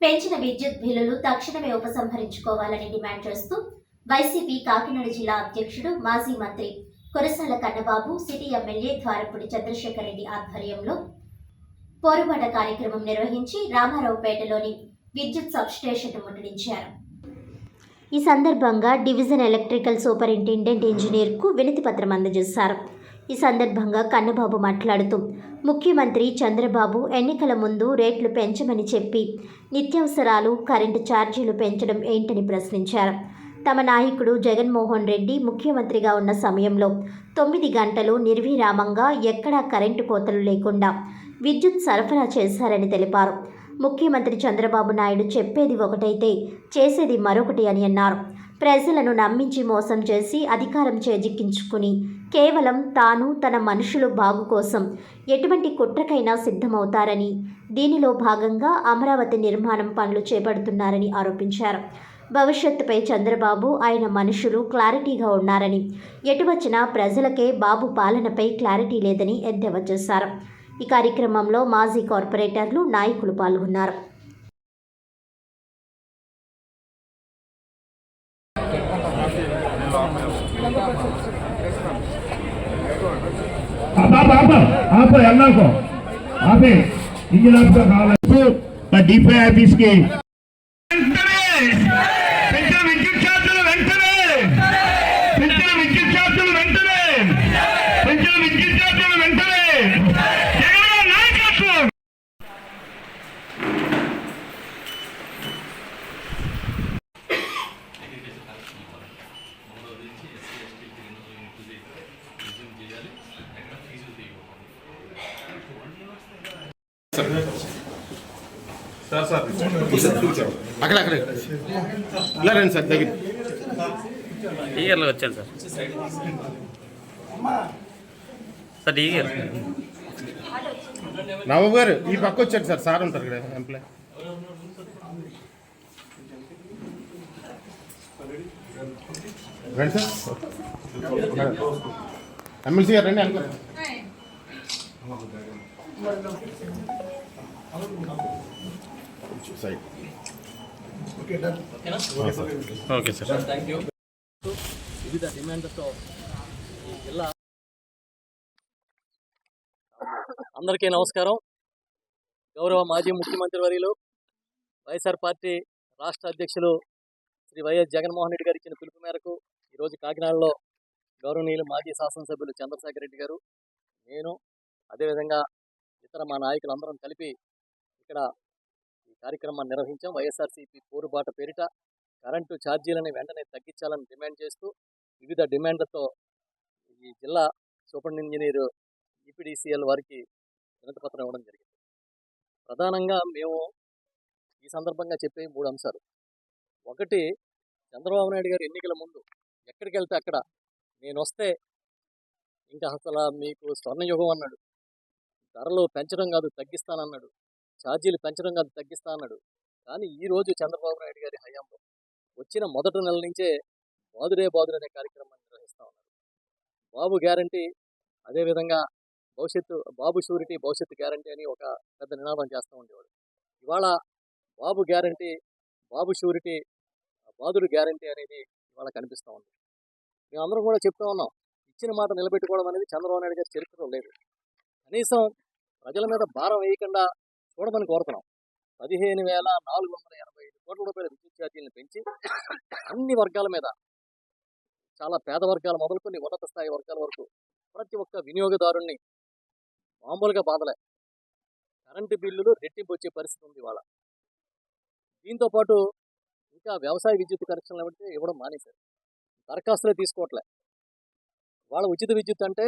పెంచిన విద్యుత్ బిల్లులు తక్షణమే ఉపసంహరించుకోవాలని డిమాండ్ చేస్తూ వైసీపీ కాకినాడ జిల్లా అధ్యక్షుడు మాజీ మంత్రి కురసాల కన్నబాబు సిటీ ఎమ్మెల్యే ద్వారపుడి చంద్రశేఖర్ రెడ్డి ఆధ్వర్యంలో పోరుబాట కార్యక్రమం నిర్వహించి రామారావుపేటలోని విద్యుత్ సబ్స్టేషన్ ముట్టడించారు. ఈ సందర్భంగా డివిజన్ ఎలక్ట్రికల్ సూపరింటెండెంట్ ఇంజనీర్కు వినతిపత్రం అందజేశారు. ఈ సందర్భంగా కన్నబాబు మాట్లాడుతూ ముఖ్యమంత్రి చంద్రబాబు ఎన్నికల ముందు రేట్లు పెంచమని చెప్పి నిత్యావసరాలు కరెంటు ఛార్జీలు పెంచడం ఏంటని ప్రశ్నించారు. తమ నాయకుడు జగన్మోహన్ రెడ్డి ముఖ్యమంత్రిగా ఉన్న సమయంలో తొమ్మిది గంటలు నిర్విరామంగా ఎక్కడా కరెంటు కోతలు లేకుండా విద్యుత్ సరఫరా చేశారని తెలిపారు. ముఖ్యమంత్రి చంద్రబాబు నాయుడు చెప్పేది ఒకటైతే చేసేది మరొకటి అని అన్నారు. ప్రజలను నమ్మించి మోసం చేసి అధికారం చేజిక్కించుకుని కేవలం తాను తన మనుషులు బాగు కోసం ఎటువంటి కుట్రకైనా సిద్ధమవుతారని దీనిలో భాగంగా అమరావతి నిర్మాణం పనులు చేపడుతున్నారని ఆరోపించారు. భవిష్యత్తుపై చంద్రబాబు ఆయన మనుషులు క్లారిటీగా ఉన్నారని ఎటువచ్చినా ప్రజలకే బాబు పాలనపై క్లారిటీ లేదని ఎద్దేవా చేశారు. ఈ కార్యక్రమంలో మాజీ కార్పొరేటర్లు నాయకులు పాల్గొన్నారు. आप एल्ला आप इंजन आपका ऑफ़िस के సార్ సార్ అక్కడ అక్కడ. ఇలా రండి సార్ దగ్గర. ఈగర్లో వచ్చాను సార్. సార్ ఈగర్ నవ్వు గారు ఈ పక్క వచ్చాడు సార్ సార్ ఉంటారు ఇక్కడ ఎంప్లాయ్. రండి సార్. ఎమ్మెల్సీ గారు రండి అనుకో ఓకే సార్ వివిధ డిమాండ్లతో ఈ జిల్లా అందరికీ నమస్కారం. గౌరవ మాజీ ముఖ్యమంత్రి వర్యులు వైఎస్ఆర్ పార్టీ రాష్ట్ర అధ్యక్షులు శ్రీ వైఎస్ జగన్మోహన్ రెడ్డి గారు ఇచ్చిన పిలుపు మేరకు ఈరోజు కాకినాడలో గౌరవనీయులు మాజీ శాసనసభ్యులు చంద్రశేఖర్ రెడ్డి గారు నేను అదేవిధంగా ఇతర మా నాయకులందరం కలిపి ఇక్కడ ఈ కార్యక్రమాన్ని నిర్వహించాం. వైఎస్ఆర్సీపీ పోరుబాట పేరిట కరెంటు ఛార్జీలను వెంటనే తగ్గించాలని డిమాండ్ చేస్తూ వివిధ డిమాండ్లతో ఈ జిల్లా సూపర్ ఇంజనీర్ ఈపీడీసీఎల్ వారికి వినతిపత్రం ఇవ్వడం జరిగింది. ప్రధానంగా మేము ఈ సందర్భంగా చెప్పే మూడు అంశాలు. ఒకటి చంద్రబాబు నాయుడు గారు ఎన్నికల ముందు ఎక్కడికి వెళ్తే అక్కడ నేను వస్తే ఇంకా అసలు మీకు స్వర్ణయుగం అన్నాడు. ధరలు పెంచడం కాదు తగ్గిస్తానన్నాడు. ఛార్జీలు పెంచడం కాదు తగ్గిస్తా అన్నాడు. కానీ ఈరోజు చంద్రబాబు నాయుడు గారి హయాంలో వచ్చిన మొదటి నెల నుంచే బాదురే బాదుడు అనే కార్యక్రమాన్ని నిర్వహిస్తూ ఉన్నారు. బాబు గ్యారంటీ అదేవిధంగా భవిష్యత్తు బాబు షూరిటీ భవిష్యత్తు గ్యారంటీ అని ఒక పెద్ద నినాదం చేస్తూ ఉండేవాడు. ఇవాళ బాబు గ్యారంటీ బాబు షూరిటీ బాదుడు గ్యారంటీ అనేది ఇవాళ కనిపిస్తూ ఉంది. మేమందరం కూడా చెప్తా ఉన్నాం ఇచ్చిన మాట నిలబెట్టుకోవడం అనేది చంద్రబాబు నాయుడు గారి చరిత్రలో లేదు. కనీసం ప్రజల మీద భారం వేయకుండా చూడమని కోరుతున్నాం. పదిహేను వేల నాలుగు వందల ఎనభై ఐదు కోట్ల రూపాయల విద్యుత్ ఛార్జీలను పెంచి అన్ని వర్గాల మీద చాలా పేద వర్గాలు మొదలుకొని ఉన్నత స్థాయి వర్గాల వరకు ప్రతి ఒక్క వినియోగదారుణ్ణి మామూలుగా బాధలే. కరెంటు బిల్లులు రెట్టింపు వచ్చే పరిస్థితి ఉంది ఇవాళ. దీంతో పాటు ఇంకా వ్యవసాయ విద్యుత్ కనెక్షన్లు ఇవ్వడం ఇవ్వడం మానేశారు. దరఖాస్తులే తీసుకోవట్లే. వాళ్ళ ఉచిత విద్యుత్ అంటే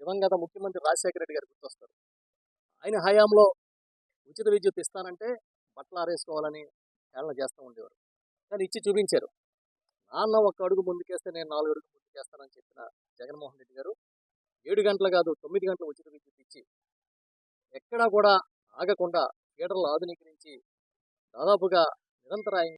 దివంగత ముఖ్యమంత్రి రాజశేఖర రెడ్డి గారు గుర్తొస్తారు. ఆయన హయాంలో ఉచిత విద్యుత్ ఇస్తానంటే బట్టలు ఆరేసుకోవాలని హేళన చేస్తూ ఉండేవారు. కానీ ఇచ్చి చూపించారు. నాన్న ఒక అడుగు ముందుకేస్తే నేను నాలుగు అడుగు ముందుకేస్తానని చెప్పిన జగన్మోహన్ రెడ్డి గారు ఏడు గంటలు కాదు తొమ్మిది గంటల ఉచిత విద్యుత్ ఇచ్చి ఎక్కడా కూడా ఆగకుండా థియేటర్లు ఆధునీకరించి దాదాపుగా నిరంతరాయం